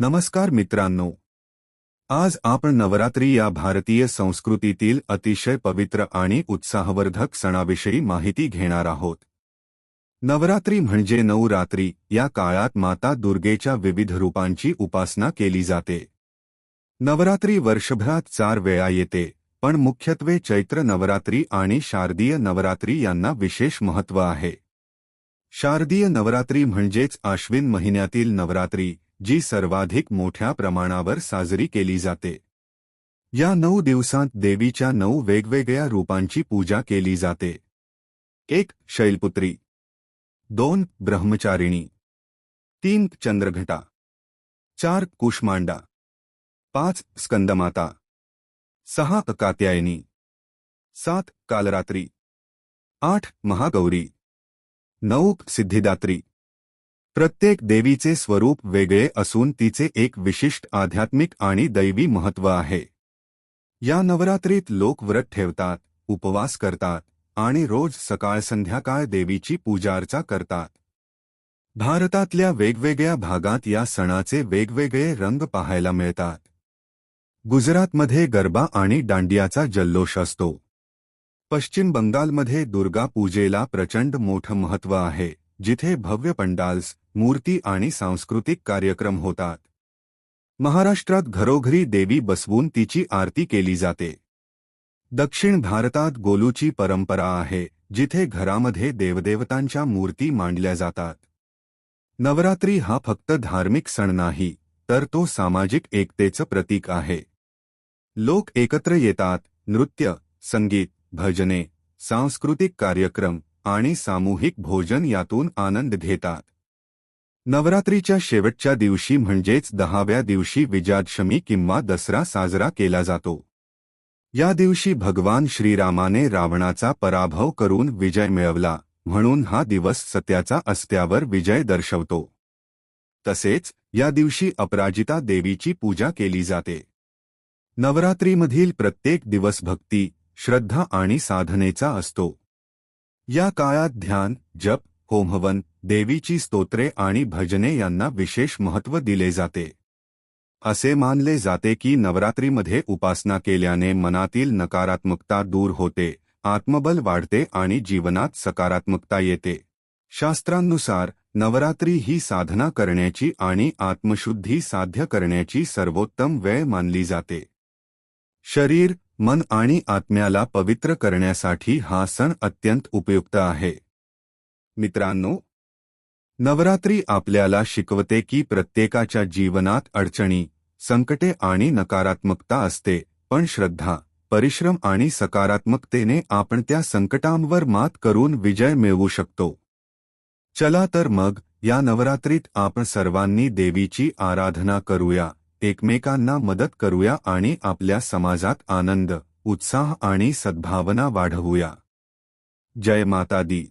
नमस्कार मित्रांनो. आज आपण नवरात्री या भारतीय संस्कृतीतील अतिशय पवित्र आणि उत्साहवर्धक सणाविषयी माहिती घेणार आहोत. नवरात्री म्हणजे नऊ रात्री या काळात माता दुर्गेच्या विविध रूपांची उपासना केली जाते. नवरात्री वर्षभरात चार वेळा येते पण मुख्यत्वे चैत्र नवरात्री आणि शारदीय नवरात्री यांना विशेष महत्त्व आहे. शारदीय नवरात्री म्हणजेच आश्विन महिन्यातील नवरात्री जी सर्वाधिक मोठ्या प्रमाणावर साजरी केली जाते. या नऊ दिवसांत देवीच्या नऊ वेगवेगळ्या रूपांची पूजा केली जाते. एक, शैलपुत्री. दोन, ब्रह्मचारिणी. तीन, चंद्रघटा. चार, कुष्मांडा. पाच, स्कंदमाता. सहा, कात्यायनी. सात, कालरात्री. आठ, महागौरी. नऊ, सिद्धिदात्री. प्रत्येक देवीचे स्वरूप वेगळे असून तिचे एक विशिष्ट आध्यात्मिक आणि दैवी महत्त्व आहे. या नवरात्रीत लोक व्रत ठेवतात उपवास करतात आणि रोज सकाळ संध्याकाळ देवीची पूजार्चा करतात. भारतातल्या वेगवेगळ्या भागात या सणाचे वेगवेगळे रंग पाहायला मिळतात. गुजरातमध्ये गरबा आणि दांडियाचा जल्लोष असतो. पश्चिम बंगालमध्ये दुर्गा पूजेला प्रचंड मोठं महत्त्व आहे. जिथे भव्य पंडाल्स मूर्ती आणि सांस्कृतिक कार्यक्रम होतात. महाराष्ट्रात घरोघरी देवी बसवून तिची आरती केली जाते. दक्षिण भारतात गोलूची परंपरा आहे जिथे घरामध्ये देवदेवतांच्या मूर्ती मांडल्या जातात. नवरात्री हा फक्त धार्मिक सण नाही तर तो सामाजिक एकतेचं प्रतीक आहे. लोक एकत्र येतात नृत्य संगीत भजने सांस्कृतिक कार्यक्रम आणि सामूहिक भोजन यातून आनंद घेतात. नवरात्रीच्या शेवटच्या दिवशी म्हणजेच दहाव्या दिवशी विजयादशमी किंवा दसरा साजरा केला जातो. या दिवशी भगवान श्रीरामाने रावणाचा पराभव करून विजय मिळवला म्हणून हा दिवस सत्याचा अस्त्यावर विजय दर्शवतो. तसेच या दिवशी अपराजिता देवीची पूजा केली जाते. नवरात्रीमधील प्रत्येक दिवस भक्ती श्रद्धा आणि साधनेचा असतो. या काळात ध्यान, जप होमहवन देवीची स्तोत्रे आणि भजने यांना विशेष महत्त्व दिले जाते. असे मानले जाते की नवरात्रीमध्ये उपासना केल्याने मनातील नकारात्मकता दूर होते, आत्मबल वाढते आणि जीवनात सकारात्मकता येते. शास्त्रांनुसार, नवरात्री ही साधना करण्याची आणि आत्मशुद्धी साध्य करण्याची सर्वोत्तम वेळ मानली जाते. शरीर मन आणि आत्म्याला पवित्र करण्यासाठी हा सण अत्यंत उपयुक्त आहे. मित्रांनो नवरात्री आपल्याला शिकवते की प्रत्येकाच्या जीवनात अडचणी संकटे आणि नकारात्मकता असते पण श्रद्धा परिश्रम आणि सकारात्मकतेने आपण त्या संकटांवर मात करून विजय मिळवू शकतो. चला तर मग या नवरात्रीत आपण सर्वांनी देवीची आराधना करूया. एकमेकांना मदत करूया आणि आपल्या समाजात आनंद उत्साह आणि सद्भावना वाढवूया. जय माता दी.